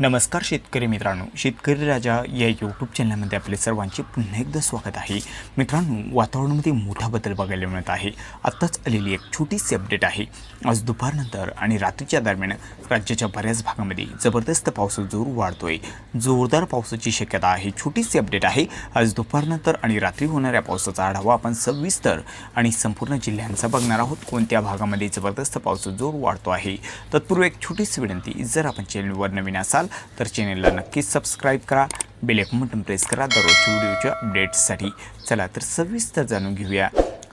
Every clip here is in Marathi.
नमस्कार शेतकरी मित्रांनो. शेतकरी राजा या यूट्यूब चॅनलमध्ये आपले सर्वांचे पुन्हा एकदा स्वागत आहे. मित्रांनो वातावरणामध्ये मोठा बदल बघायला मिळत आहे. आत्ताच आलेली एक छोटीशी अपडेट आहे. आज दुपारनंतर आणि रात्रीच्या दरम्यान राज्याच्या बऱ्याच भागामध्ये जबरदस्त पावसाचा जोर वाढतोय. जोरदार पावसाची शक्यता आहे. छोटीशी अपडेट आहे. आज दुपारनंतर आणि रात्री होणाऱ्या पावसाचा आढावा आपण सविस्तर आणि संपूर्ण जिल्ह्यांचा बघणार आहोत. कोणत्या भागामध्ये जबरदस्त पावसाचा जोर वाढतो आहे? तत्पूर्वी एक छोटीशी विनंती जर आपण चॅनलवर नवीन असाल तर चॅनेलला नक्कीच सबस्क्राईब करा बेलेक मटन बटन प्रेस करा. दररोजच्या व्हिडिओच्या अपडेट्ससाठी चला तर सविस्तर जाणून घेऊया.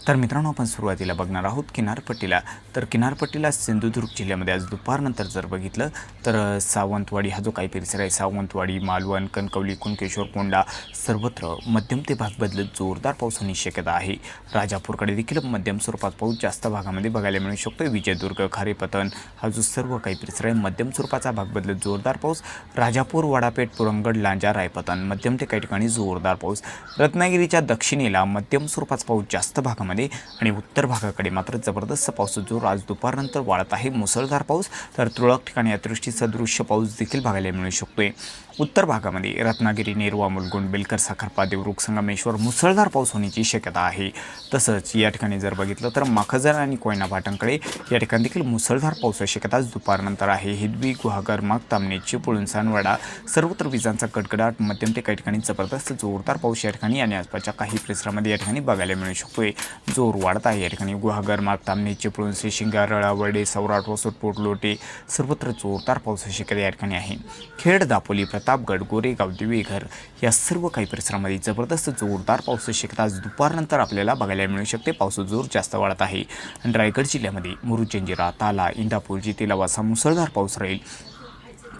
तर मित्रांनो आपण सुरुवातीला बघणार आहोत किनारपट्टीला. तर किनारपट्टीला सिंधुदुर्ग जिल्ह्यामध्ये आज दुपारनंतर जर बघितलं तर सावंतवाडी हा जो काही परिसर आहे सावंतवाडी मालवण कणकवली कुणकेश्वर कोंडा सर्वत्र मध्यम ते भाग बदलत जोरदार पाऊस होण्याची शक्यता आहे. राजापूरकडे देखील मध्यम स्वरूपात पाऊस जास्त भागामध्ये बघायला मिळू शकतो विजयदुर्ग खारेपतन हा जो सर्व काही परिसर आहे मध्यम स्वरूपाचा भाग बदलत जोरदार पाऊस. राजापूर वडापेठ पुरंगड लांजा रायपतन मध्यम ते काही ठिकाणी जोरदार पाऊस. रत्नागिरीच्या दक्षिणेला मध्यम स्वरूपाचा पाऊस जास्त भागामध्ये आणि उत्तर भागाकडे मात्र जबरदस्त पाऊस जो आज दुपारनंतर वाढत आहे मुसळधार पाऊस तर तुरळक ठिकाणी अतिवृष्टी सदृश्य पाऊस देखील बघायला मिळू शकतोय. उत्तर भागामध्ये रत्नागिरी नेरवा मुलगुंड बेलकर साखरपा देवरुख संगमेश्वर मुसळधार पाऊस होण्याची शक्यता आहे. तसंच या ठिकाणी जर बघितलं तर माखजर आणि कोयना भाटांकडे या ठिकाणी देखील मुसळधार पावसाची शक्यता आज दुपारनंतर आहे. हिदवी गुहागर माग तामणे चिपळूण सानवाडा सर्वत्र विजांचा कडकडाट मध्यम ते काही ठिकाणी जबरदस्त जोरदार पाऊस या ठिकाणी आणि आसपासच्या काही परिसरामध्ये या ठिकाणी बघायला मिळू शकतोय. जोर वाढत आहे या ठिकाणी. गुहागर माग तामणे चिपळूण श्रीशिंगा रळावडे सौराट वसोट पोटलोटे सर्वत्र जोरदार पावसाची शक्यता या ठिकाणी आहे. खेड दापोली प्रतापगड गोरेगाव दिवेघर या सर्व काही परिसरामध्ये जबरदस्त जोरदार पावसाची शक्यता आज दुपारनंतर आपल्याला बघायला मिळू शकते पावसाचा जोर जास्त वाढत आहे. आणि रायगड जिल्ह्यामध्ये मुरुजंजिरा ताला इंदापूर जितेलावासा मुसळधार पाऊस राहील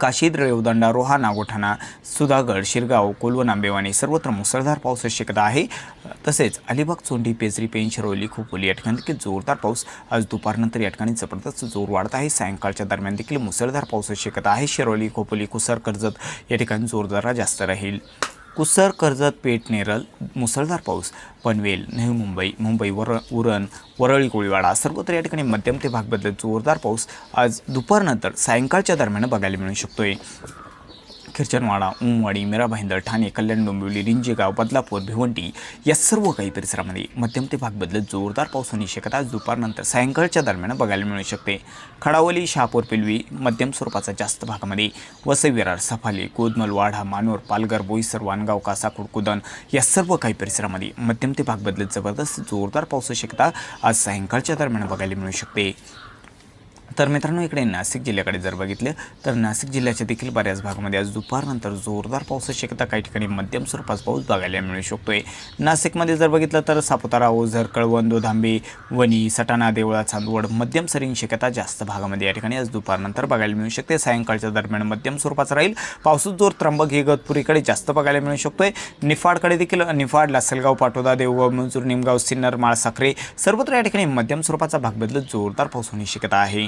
काशीद रेवदंडा रोहा नागोठाणा सुधागड शिरगाव कोलवण आंबेवाणी सर्वत्र मुसळधार पावसाची शक्यता आहे. तसेच अलिबाग चोंडी पेजरी पेन शिरोली खोपोली या ठिकाणी देखील जोरदार पाऊस आज दुपारनंतर या ठिकाणी जबरदस्त जोर वाढत आहे. सायंकाळच्या दरम्यान देखील मुसळधार पावसाची शक्यता आहे. शिरोली खोपोली कुसर कर्जत या ठिकाणी जोरदार जास्त राहील. कुसर कर्जत पेठ नेरल मुसळधार पाऊस पनवेल नवी मुंबई मुंबई वर उरण वरळी कोळीवाडा सर्वत्र या ठिकाणी मध्यम ते भाग बदलत जोरदार पाऊस आज दुपारनंतर सायंकाळच्या दरम्यान बघायला मिळू शकतोय. खिरचनवाडा उमवाडी मीरा भाईंदर ठाणे कल्याण डोंबिवली रिंजेगाव बदलापूर भिवंडी या सर्व काही परिसरामध्ये मध्यम ते भाग बदलत जोरदार पाऊस होण्याची शक्यता आज दुपारनंतर सायंकाळच्या दरम्यान बघायला मिळू शकते. खडावली शहापूर पिलवी मध्यम स्वरूपाचा जास्त भागामध्ये वसई विरार सफाली कोदमल वाढा मानोर पालघर बोईसर वानगाव कासा कुडकुदन या सर्व काही परिसरामध्ये मध्यम ते भाग बदलत जबरदस्त जोरदार पावसाची शक्यता आज सायंकाळच्या दरम्यान बघायला मिळू शकते. तर मित्रांनो इकडे नाशिक जिल्ह्याकडे जर बघितलं तर नाशिक जिल्ह्याच्या देखील बऱ्याच भागामध्ये आज दुपारनंतर जोरदार पावसाची शक्यता काही ठिकाणी मध्यम स्वरूपात पाऊस बघायला मिळू शकतोय. नाशिकमध्ये जर बघितलं तर सापुतारा ओझर कळवण दोधांबे वणी सटाणा देवळा चांदवड मध्यम सरींची शक्यता जास्त भागामध्ये या ठिकाणी आज दुपारनंतर बघायला मिळू शकते. सायंकाळच्या दरम्यान मध्यम स्वरूपाचा राहील. पावसाचा जोर त्र्यंबक हे जास्त बघायला मिळू शकतोय. निफाडकडे देखील निफाड लासलगाव पाटोदा देवगाव मंजूर निमगाव सिन्नर माळसाखरे सर्वत्र या ठिकाणी मध्यम स्वरूपाचा भाग बदलत जोरदार पाऊस होण्याची शक्यता आहे.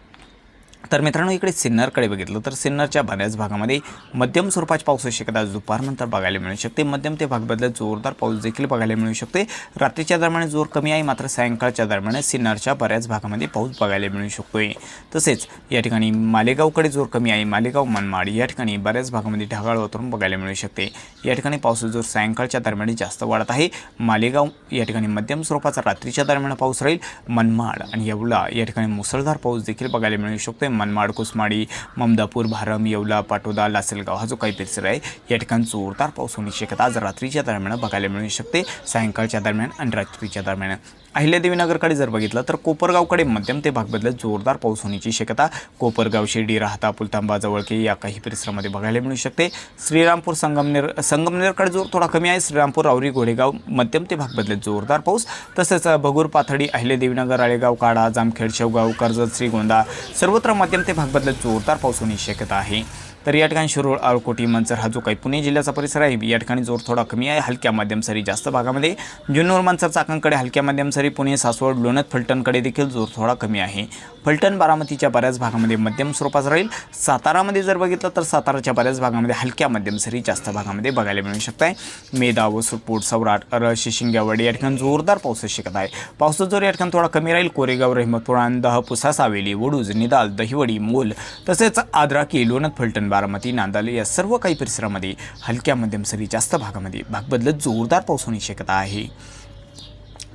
तर मित्रांनो इकडे सिन्नरकडे बघितलं तर सिन्नरच्या बऱ्याच भागामध्ये मध्यम स्वरूपाची पावसाची शकत आज दुपारनंतर बघायला मिळू शकते. मध्यम ते भाग बदलत जोरदार पाऊस देखील बघायला मिळू शकते. रात्रीच्या दरम्यान जोर कमी आहे. मात्र सायंकाळच्या दरम्यान सिन्नरच्या बऱ्याच भागामध्ये पाऊस बघायला मिळू शकतोय. तसेच या ठिकाणी मालेगावकडे जोर कमी आहे. मालेगाव मनमाड या ठिकाणी बऱ्याच भागामध्ये ढगाळ वातावरण बघायला मिळू शकते. या ठिकाणी पाऊस जोर सायंकाळच्या दरम्यान जास्त वाढत आहे. मालेगाव या ठिकाणी मध्यम स्वरूपाचा रात्रीच्या दरम्यान पाऊस राहील. मनमाड आणि येवला या ठिकाणी मुसळधार पाऊस देखील बघायला मिळू शकतोय. मनमाड कुसमाडी ममदापूर भारम येवला पाटोदा लासलगाव हा जो काही परिसर आहे या ठिकाणी जोरदार पाऊस होण्याची शक्यता आज रात्रीच्या दरम्यान बघायला मिळू शकते. सायंकाळच्या दरम्यान आणि रात्रीच्या दरम्यान. अहिल्यादेवीनगरकडे जर बघितलं तर कोपरगावकडे मध्यम ते भाग बदलत जोरदार पाऊस होण्याची शक्यता कोपरगाव शिर्डी राहता पुलतांबा जवळके या काही परिसरामध्ये बघायला मिळू शकते. श्रीरामपूर संगमनेर संगमनेरकडे जोर थोडा कमी आहे. श्रीरामपूर रावरी घोडेगाव मध्यम ते भाग बदलत जोरदार पाऊस. तसेच भगूर पाथडी अहिल्यादेवीनगर आळेगाव काडा जामखेड शेवगाव कर्जत श्रीगोंदा सर्वत्र मध्यम ते भाग बदलत जोरदार पाऊस होण्याची शक्यता आहे. तर या ठिकाणी शिरोळ आळकोटी मंचर हा जो काही पुणे जिल्ह्याचा परिसर आहे. या ठिकाणी जोर थोडा कमी आहे. हलक्या माध्यम सरी जास्त भागामध्ये. जुन्नूर मंचर चाकणकडे हलक्या माध्यम सरी पुणे सासवड लोणत फलटणकडे देखील जोर थोडा कमी आहे. फलटण बारामतीच्या बऱ्याच भागामध्ये मध्यम स्वरूपाचा राहील. सातारामध्ये जर बघितलं तर साताराच्या बऱ्याच भागामध्ये हलक्या मध्यम सरी जास्त भागामध्ये बघायला मिळू शकत आहे मेदा वसुटपूट सौराट अरळ शिशिंग्यावाडी या ठिकाणी जोरदार पाऊस शिकत आहे. पावसाचा जोर या ठिकाणी थोडा कमी राहील. कोरेगाव रहिमतपुरा दह पुसा सावेली वडूज निदाल दहिवडी मोल तसेच आद्राकी लोणत फलटण बारामती नांदाले या सर्व काही परिसरामध्ये हलक्या मध्यम सरी जास्त भागामध्ये भाग बदलत जोरदार पाऊस होण्याची शक्यता आहे.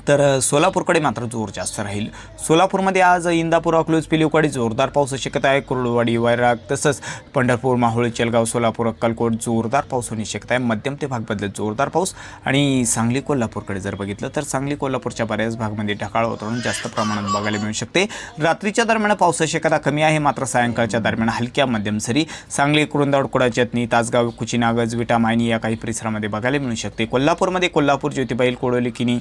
तर सोलापूरकडे मात्र जोर जास्त राहील. सोलापूरमध्ये आज इंदापूर अकलूज पिलिवकडे जोरदार पावसाची शक्यता आहे. कुर्डवाडी वैराग तसंच पंढरपूर माहुळ चेलगाव सोलापूर अक्कलकोट जोरदार पाऊस होण्याची शक्यता आहे. मध्यम ते भाग बदलत जोरदार पाऊस आणि सांगली कोल्हापूरकडे जर बघितलं तर सांगली कोल्हापूरच्या बऱ्याच भागामध्ये ढकाळ वातावरण जास्त प्रमाणात बघायला मिळू शकते. रात्रीच्या दरम्यान पावसाची शक्यता कमी आहे. मात्र सायंकाळच्या दरम्यान हलक्या मध्यम सरी. सांगली कुरुंदावड कुडा चटणी तासगाव कुचिनागज विटा मायनी या काही परिसरामध्ये बघायला मिळू शकते. कोल्हापूरमध्ये कोल्हापूर ज्योतिबाईल कोडोली किनी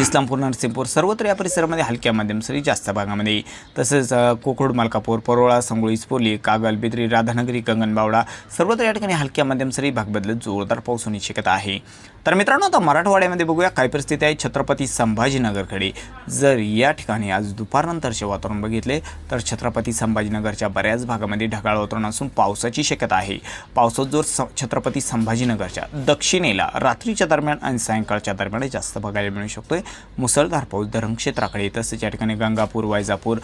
इस्लामपूर नरसिंहपूर सर्वत्र या परिसरामध्ये हलक्या मध्यम सरी जास्त भागामध्ये. तसेच कोकड मालकापूर मलकापूर परोळा संगोळी इस्पोली कागल बिद्री राधानगरी कंगनबावडा सर्वत्र या ठिकाणी हलक्या मध्यम सरी भाग बदलत जोरदार पाऊस होण्याची शक्यता आहे. तर मित्रांनो आता मराठवाड्यामध्ये बघूया काय परिस्थिती आहे छत्रपती संभाजीनगरकडे. जर या ठिकाणी आज दुपारनंतरचे वातावरण बघितले तर छत्रपती संभाजीनगरच्या बऱ्याच भागामध्ये ढगाळ वातावरण असून पावसाची शक्यता आहे. पावसात जोर स छत्रपती संभाजीनगरच्या दक्षिणेला रात्रीच्या दरम्यान आणि सायंकाळच्या दरम्यान जास्त बघायला मिळू शकतोय. मुसळधार पाऊस धरण क्षेत्राकडे तसेच या ठिकाणी गंगापूर वैजापूर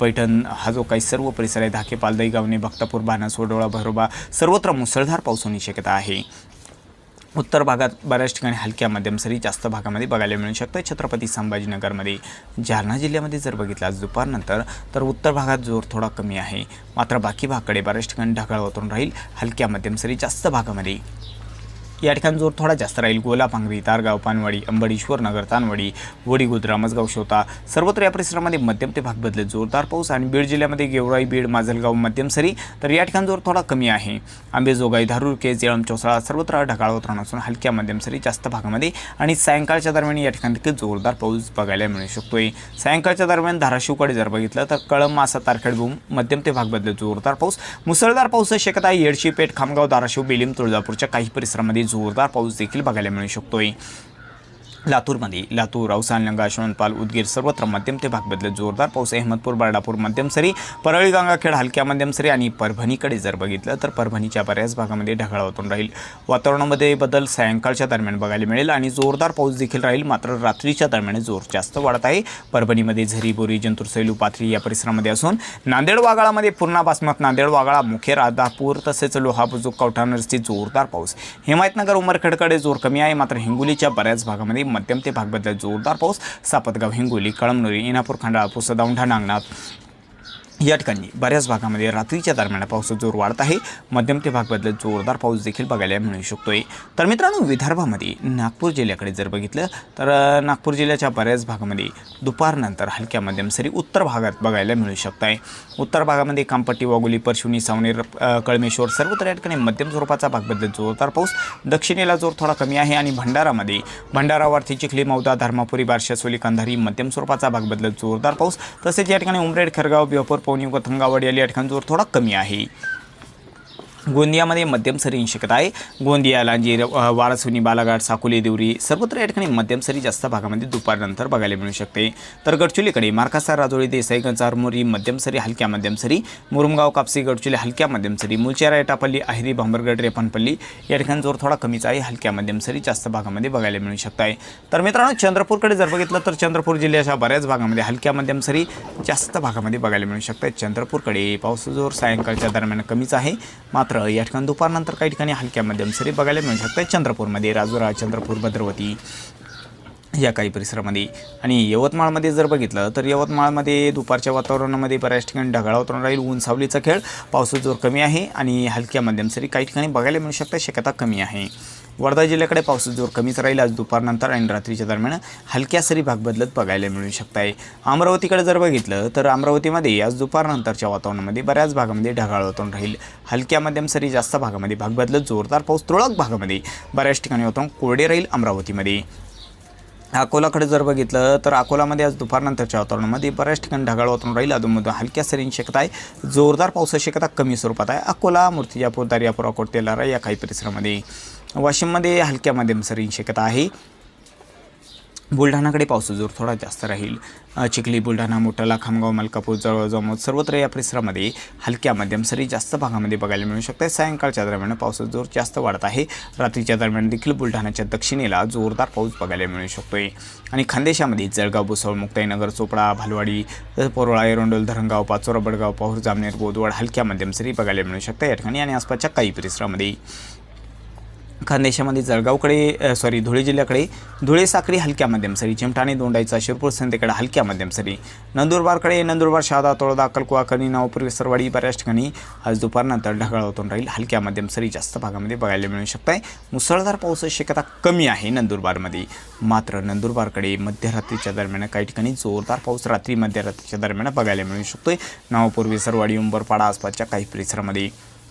पैठण हा जो काही सर्व परिसर आहे धाके पालदाई गावणे भक्तापूर बाणा सोडोळा भरोबा सर्वत्र मुसळधार पाऊस होण्याची शक्यता आहे. उत्तर भागात बऱ्याच ठिकाणी हलक्या मध्यम सरी जास्त भागामध्ये बघायला मिळू शकतं. छत्रपती संभाजीनगरमध्ये जालना जिल्ह्यामध्ये जर बघितलं आज दुपारनंतर तर उत्तर भागात जोर थोडा कमी आहे. मात्र बाकी भागाकडे बऱ्याच ठिकाणी ढगाळ वातावरण राहील. हलक्या मध्यम सरी जास्त भागामध्ये. या ठिकाणी जोर थोडा जास्त राहील. गोला पांगरी तारगाव पानवाडी अंबडीश्वर नगर तानवाडी वडीगुद रामसगाव शोता सर्वत्र या परिसरामध्ये मध्यम ते भाग बदलत जोरदार पाऊस आणि बीड जिल्ह्यामध्ये गेवराई बीड माजलगाव मध्यम सरी तर या ठिकाणी जोर थोडा कमी आहे. आंबेजोगाई धारूर केज येळम चौसाळा सर्वत्र ढगाळ उतरण असून हलक्या मध्यम सरी जास्त भागामध्ये आणि सायंकाळच्या दरम्यान या ठिकाणी देखील जोरदार पाऊस बघायला मिळू शकतोय. सायंकाळच्या दरम्यान धाराशिवकडे जर बघितलं तर कळम मासा तारखेडभूम मध्यम ते भाग बदलत जोरदार पाऊस. मुसळधार पाऊस शक्यता आहे येडशी पेठ खामगाव धाराशिव बेलीम तुळजापूरच्या काही परिसरामध्ये जोरदार पाऊस देखील बघायला मिळू शकतोय लातूरमध्ये लातूर औसालंगा यशवंतपाल उदगीर सर्वत्र मध्यम ते भाग बदलत जोरदार पाऊस अहमदपूर बर्डापूर मध्यम सरी परळी गंगाखेड हलक्या मध्यम सरी आणि परभणीकडे जर बघितलं तर परभणीच्या बऱ्याच भागामध्ये ढगाळ वातावरण राहील. वातावरणामध्ये बदल सायंकाळच्या दरम्यान बघायला मिळेल आणि जोरदार पाऊस देखील राहील. मात्र रात्रीच्या दरम्यान जोर जास्त वाढत आहे. परभणीमध्ये झरी बोरी जंतूर सैलू पाथरी या परिसरामध्ये असून नांदेड वागाळामध्ये पूर्णा बासमत नांदेड वागाळा मुखे राधापूर तसेच लोहाबुजुक बुजुक जोरदार पाऊस. हिमायतनगर उमरखेडकडे जोर कमी आहे. मात्र हिंगोलीच्या बऱ्याच भागामध्ये मध्यम ते भाग बदलत जोरदार पाऊस सापतगाव हिंगोली कळमनुरी इनापूर खंडाळा पुसद औंढा नागनाथ. या ठिकाणी बऱ्याच भागामध्ये रात्रीच्या दरम्यान पावसाचा जोर वाढत आहे. मध्यम ते भाग बदलत जोरदार पाऊस देखील बघायला मिळू शकतो आहे तर मित्रांनो विदर्भामध्ये नागपूर जिल्ह्याकडे जर बघितलं तर नागपूर जिल्ह्याच्या बऱ्याच भागामध्ये दुपारनंतर हलक्या मध्यम सरी उत्तर भागात बघायला मिळू शकत आहे उत्तर भागामध्ये कामपट्टी वागोली परशिवनी सावनेर कळमेश्वर सर्वत्र या ठिकाणी मध्यम स्वरूपाचा भाग बदलत जोरदार पाऊस. दक्षिणेला जोर थोडा कमी आहे आणि भंडारामध्ये भंडारा चिखली मौदा धर्मापुरी बारशासोली कंधारी मध्यम स्वरूपाचा भाग बदलत जोरदार पाऊस. तसेच या ठिकाणी उमरेड खरगाव बिवापूर पवनी गथंगावाडी या ठिकाणी जोर थोडा कमी आहे। गोंदियामध्ये मध्यम सरी शक्यता आहे. गोंदिया लांजीर अ, वारसुनी बालाघाट साकोली देवरी सर्वत्र या ठिकाणी मध्यम सरी जास्त भागामध्ये दुपारनंतर बघायला मिळू शकते. तर गडचुलीकडे मार्कासार राजोळी देसाई गंजारमुरी मध्यम सरी हलक्या मध्यम सरी मुरुमगाव कापसी गडचुली हलक्या मध्यम सरी मुलचेरा एटापल्ली आहिरी भांबरगड रेपनपल्ली या ठिकाणी जोर थोडा कमीच आहे. हलक्या मध्यम सरी जास्त भागामध्ये बघायला मिळू शकत आहे तर मित्रांनो चंद्रपूरकडे जर बघितलं तर चंद्रपूर जिल्ह्याच्या बऱ्याच भागामध्ये हलक्या मध्यम सरी जास्त भागामध्ये बघायला मिळू शकतात चंद्रपूरकडे पाऊस जोर सायंकाळच्या दरम्यान कमीच आहे. मात्र या ठिकाणी दुपारनंतर काही ठिकाणी हलक्या मध्यम सरी बघायला मिळू शकतात. चंद्रपूरमध्ये राजुरा चंद्रपूर भद्रवती या काही परिसरामध्ये. आणि यवतमाळमध्ये जर बघितलं तर यवतमाळमध्ये दुपारच्या वातावरणामध्ये बऱ्याच ठिकाणी ढगाळ वातावरण राहील. ऊन सावलीचा खेळ पावसाचा जोर कमी आहे आणि हलक्या मध्यम सरी काही ठिकाणी बघायला मिळू शकतात. शक्यता कमी आहे. वर्धा जिल्ह्याकडे पावसाचा जोर कमीच राहील. आज दुपारनंतर आणि रात्रीच्या दरम्यान हलक्या सरी भाग बदलत बघायला मिळू शकत आहे अमरावतीकडे जर बघितलं तर अमरावतीमध्ये आज दुपारनंतरच्या वातावरणामध्ये बऱ्याच भागामध्ये ढगाळ वातावरण राहील. हलक्या मध्यम सरी जास्त भागामध्ये भाग बदलत जोरदार पाऊस तुरळक भागामध्ये. बऱ्याच ठिकाणी वातावरण कोरडे राहील अमरावतीमध्ये. अकोलाकडे जर बघितलं तर अकोलामध्ये आज दुपारनंतरच्या वातावरणामध्ये बऱ्याच ठिकाणी ढगाळ वातावरण राहील. अधूनमधून हलक्या सरींची शक्यता आहे. जोरदार पावसाची शक्यता कमी स्वरूपात आहे. अकोला मूर्तिजापूर दर्यापूर अकोट तेलारा या काही परिसरामध्ये. वाशिममध्ये हलक्या मध्यम सरींची शक्यता आहे. बुलढाणाकडे पावसाचा जोर थोडा जास्त राहील. चिखली बुलढाणा मोठाला खामगाव मलकापूर जवळ जमोद सर्वत्र या परिसरामध्ये हलक्या मध्यम सरी जास्त भागामध्ये बघायला मिळू शकते. सायंकाळच्या दरम्यान पावसाचा जोर जास्त वाढत आहे. रात्रीच्या दरम्यान देखील बुलढाणाच्या दक्षिणेला जोरदार पाऊस बघायला मिळू शकतोय. आणि खानदेशामध्ये जळगाव भुसवळ मुक्ताईनगर चोपडा भालवाडी तसंच पोरोळा एरोंडोल धरणगाव पाचोरा बडगाव पाहूर जामनेर गोदवड हलक्या मध्यम सरी बघायला मिळू शकते. या ठिकाणी आणि आसपासच्या काही परिसरामध्ये खानदेशामध्ये जळगावकडे सॉरी धुळे जिल्ह्याकडे धुळे साखरी हलक्या मध्यम सरी चिमठाणे दोंडाईचा शिरपूर संतेकडे हलक्या मध्यम सरी. नंदुरबारकडे नंदुरबार शहादा तळोदा अक्कलकुवा कणी नावपूर विसरवाडी बऱ्याच ठिकाणी आज दुपारनंतर ढगाळ होतून राहील. हलक्या मध्यम सरी जास्त भागामध्ये बघायला मिळू शकत आहे मुसळधार पावसाची शक्यता कमी आहे नंदुरबारमध्ये. मात्र नंदुरबारकडे मध्यरात्रीच्या दरम्यान काही ठिकाणी जोरदार पाऊस रात्री मध्यरात्रीच्या दरम्यान बघायला मिळू शकतोय. नावपूर विसरवाडी उंबरपाडा आसपासच्या काही परिसरामध्ये